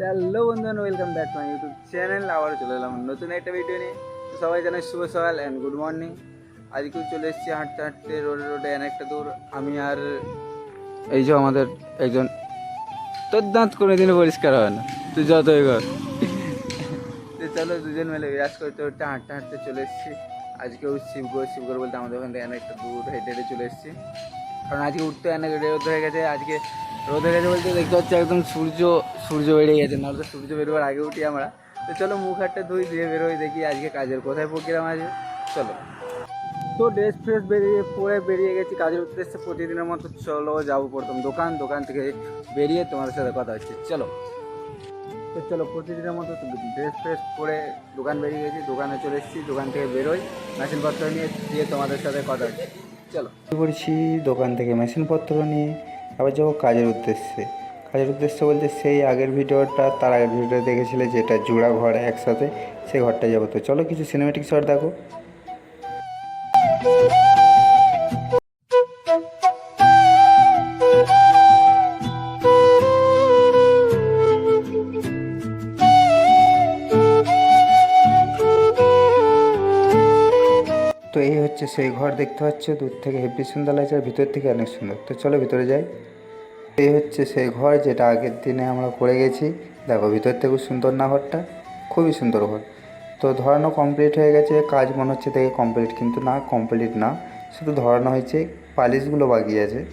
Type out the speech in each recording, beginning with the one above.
Hello বন্ধুগণ welcome back to my YouTube channel আবার চলে এলাম নতুন একটা ভিডিও নিয়ে। সবাই জানাই শুভ সকাল অ্যান্ড গুড মর্নিং আজকেও চলে এসেছি হাঁটতে হাঁটতে, রোডে রোডে অনেকটা দূর। আমি আর এই যে আমাদের একজন তোর দাঁত কোনো দিনও পরিষ্কার হয় না। তুই যতই কর। তো চলো দুজন মিলে বিরাজ করতে করতে হাঁটতে হাঁটতে চলে এসেছি। আজকেও শিবগড় শিবগড় বলতে আমাদের ওখান থেকে অনেকটা দূর হেঁটে হেঁটে চলে এসেছি। কারণ আজকে উঠতে অনেক রোদ হয়ে গেছে। আজকে রোদ হয়ে গেছে বলতে দেখতে হচ্ছে একদম সূর্য সূর্য বেরিয়ে গেছে, নাহলে তো সূর্য বেরোবার আগে উঠি আমরা। তো চলো মুখ হাটটা ধুই, দিয়ে বেরোই, দেখি আজকে কাজের কোথায় প্রোগ্রাম আছে। চলো। তো ড্রেস ফ্রেস বেরিয়ে পরে বেরিয়ে গেছি, কাজের উদ্দেশ্যে প্রতিদিনের মতো চলো, যাব প্রথম দোকান দোকান থেকে বেরিয়ে তোমাদের সাথে কথা হচ্ছে। চলো। তো চলো, প্রতিদিনের মতো ড্রেস ফ্রেস পরে দোকান বেরিয়ে গেছি, দোকানে চলে এসেছি, দোকান থেকে বেরোই, মেশিনপত্র নিয়ে দিয়ে তোমাদের সাথে কথা হচ্ছে। চলো। করেছি দোকান থেকে মেশিনপত্র নিয়ে, আবার যাব কাজের উদ্দেশ্যে। কাজের উদ্দেশ্য বলতে সেই আগের ভিডিওটা, তার আগের ভিডিওটা দেখেছিলে যেটা জোড়া ঘর একসাথে, সেই ঘরটা যাব। তো চলো কিছু সিনেমেটিক শট দেখো। তো এই হচ্ছে সেই ঘর, দেখতে পাচ্ছ? দূর থেকে হেভি সুন্দর লাগছে, আর ভিতর থেকে অনেক সুন্দর। তো চলো ভিতরে যাই। এই হচ্ছে সেই ঘর যেটা আগের দিনে আমরা করে গেছি। দেখো, ভিতর থেকেও সুন্দর না ঘরটা? খুবই সুন্দর ঘর। তো ধরানো কমপ্লিট হয়ে গেছে, কাজ মনে হচ্ছে থেকে কমপ্লিট কিন্তু না কমপ্লিট না। শুধু ধরানো হয়েছে, পালিশগুলো বাকি আছে।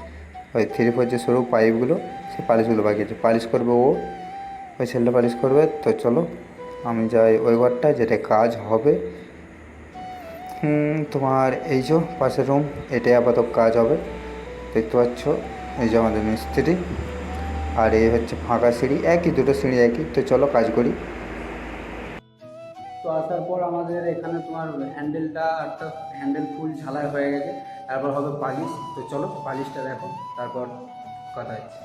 ওই থ্রি ফোর যে সরু পাইপগুলো সেই পালিশগুলো বাকি আছে। পালিশ করবে ও, ওই ছেলেটা পালিশ করবে। তো চলো, আমি যাই ওই ঘরটা যেটা কাজ হবে। তোমার এই যে পাশের রুম এটাই আপাতত কাজ হবে। দেখতে পাচ্ছ? এই যে আমাদের মিস্ত্রি আর এই হচ্ছে ফাঁকা সিঁড়ি, একই দুটো সিঁড়ি, একই। তো চলো কাজ করি। তো আসার পর আমাদের এখানে তোমার হ্যান্ডেলটা একটা হ্যান্ডেল ফুল ঝালাই হয়ে গেছে। তারপর হবে পালিশ। তো চলো পালিশটা দেখো, তারপর কথা হচ্ছে।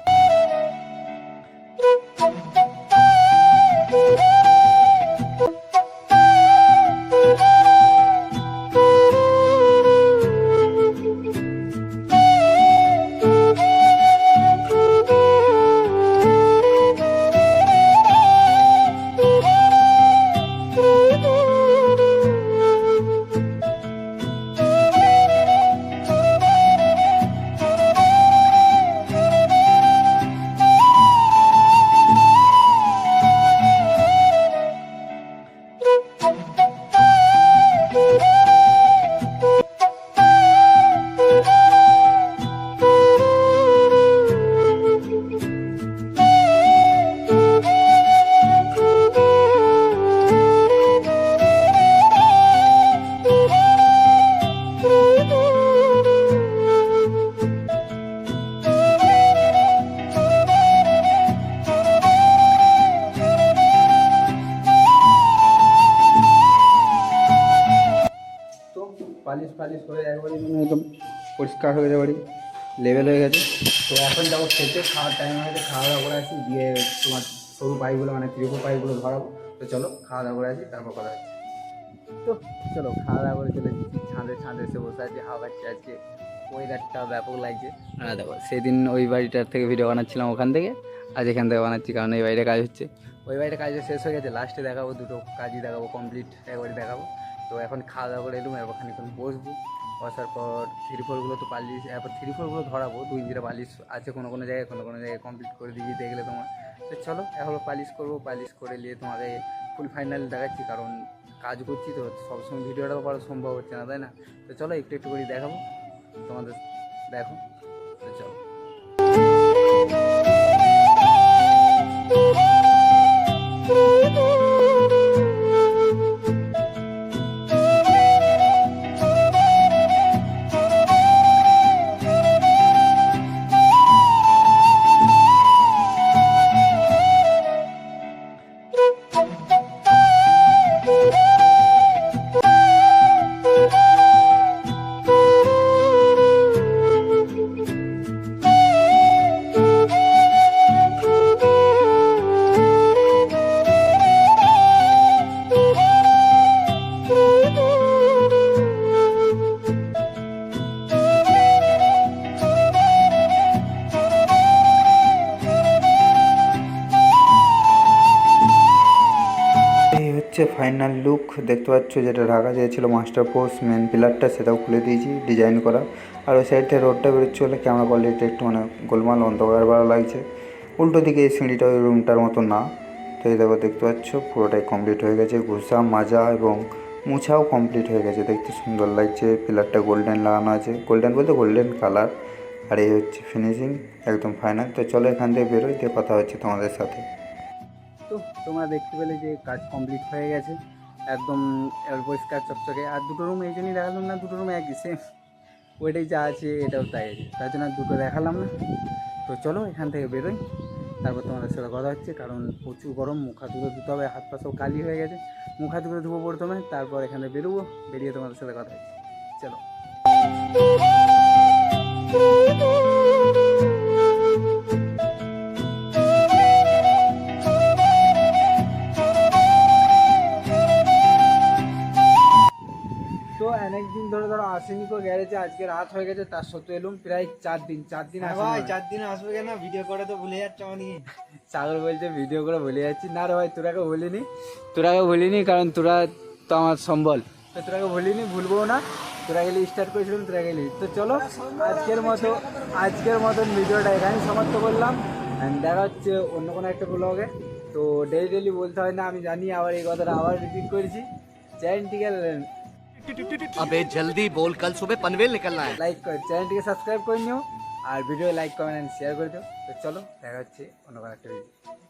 একদম পরিষ্কার হয়ে গেছে বাড়ি লেভেল হয়ে গেছে। তো এখন যাব খেতে খাওয়ার টাইম হয়েছে খাওয়া দাওয়া করে আসি দিয়ে তোমার সরু পাইপগুলো মানে ত্রিপুর পাইপগুলো ধরাবো। তো চলো খাওয়া দাওয়া করে আসি তারপর কথা হচ্ছে। তো চলো খাওয়া দাওয়া করে চলে এসেছি ছাদে ছাদে এসে বসে আছি হাওয়া খাচ্ছি আজকে। ওয়েদারটা ব্যাপক লাগছে। আর দেখো সেদিন ওই বাড়িটার থেকে ভিডিও বানাচ্ছিলাম ওখান থেকে আজ এখান থেকে বানাচ্ছি কারণ এই বাড়িটা কাজ হচ্ছে। ওই বাড়িতে কাজ শেষ হয়ে গেছে লাস্টে দেখাবো দুটো কাজই দেখাবো কমপ্লিট একবারই দেখাবো। তো এখন খাওয়া দাওয়া করে এলুম এবার খানিক্ষণ বসবো। বসার পর থ্রি ফোরগুলো তো পালিশ, এরপর থ্রি ফোরগুলো ধরাবো, দুই ইঞ্চিরা পালিশ আছে কোনো কোনো জায়গায়, কোনো কোনো জায়গায় কমপ্লিট করে দিবি দেখলে তোমার। তো চলো, এখন পালিশ করব, পালিশ করে নিয়ে তোমাকে ফুল ফাইনাল দেখাচ্ছি, কারণ কাজ করছি তো, সবসময় ভিডিওটাও করা সম্ভব হচ্ছে না, তাই না? তো চলো, একটু একটু করে দেখাবো, তোমাদের দেখো। হচ্ছে ফাইনাল লুক দেখতে পাচ্ছ যেটা ঢাকা দিয়েছিল মাস্টার পোস্ট মেন পিলারটা সেটাও খুলে দিয়েছি ডিজাইন করা। আর ওই সাইড থেকে রোডটা বেরোচ্ছে হলে ক্যামেরা কোয়ালিটি একটু মানে গোলমাল, অন্ধকার বেলা লাগছে। উল্টো দিকে এই সিঁড়িটা ওই রুমটার মতো না। তো এই দেখো, দেখতে পাচ্ছ পুরোটাই কমপ্লিট হয়ে গেছে। ঘুষা, মাজা এবং মুছাও কমপ্লিট হয়ে গেছে। দেখতে সুন্দর লাগছে। পিলারটা গোল্ডেন লাগানো আছে। গোল্ডেন বলতে গোল্ডেন কালার আর এই হচ্ছে ফিনিশিং একদম ফাইনাল তো চলো এখান থেকে বেরোই, দিয়ে কথা হচ্ছে তোমাদের সাথে। তো তোমরা দেখতে পেলে যে কাজ কমপ্লিট হয়ে গেছে। একদম পরিষ্কার চকচকে। আর দুটো রুম এই জন্যই দেখালাম না, দুটো রুম একই সেম ওইটাই যা আছে, এটাও তাই আছে। তার জন্য দুটো দেখালাম না। তো চলো এখান থেকে বেরোই। তারপর তোমাদের সাথে কথা হচ্ছে, কারণ প্রচুর গরম, মুখ হাত ধুতে ধুতে হবে, হাত পা সব কালি হয়ে গেছে। মুখ হাত ধুতে ধুবো প্রথমে, তারপর এখানে বেরোবো, বেরিয়ে তোমাদের সাথে কথা হচ্ছে। চলো। গ্যারেজে আজকে রাত হয়ে গেছে তার সত্ত্বেও এলুম প্রায় চার দিন চার দিন ভাই চার দিন আসবে কেন? ভিডিও করে তো ভুলে যাচ্ছে আমাকে। সাগর বলছে ভিডিও করে ভুলে যাচ্ছি। না রে ভাই তোরাকে বলিনি তোরাকে ভুলিনি কারণ তোরা তো আমার সম্বল। তো তোরাকে ভুলিনি ভুলবো না। তোরা গেলে স্টার্ট করেছিলাম তোরা গেলি। তো চলো আজকের মতো আজকের মতন ভিডিওটা এখানেই সমাপ্ত করলাম। দেখা হচ্ছে অন্য কোনো একটা ব্লগে তো ডেলি ডেলি বলতে হয় না আমি জানি আবার এই কথাটা আবার রিপিট করেছি। চ্যানেলটিকে अबे जल्दी बोल कल सुबह पनवेल निकलना है লাইক করে চ্যানেলটিকে সাবস্ক্রাইব করে নিও আর ভিডিও লাইক কমেন্ট শেয়ার করে দিও তো চলো দেখা হচ্ছে অন্য কোনো একটা ভিডিও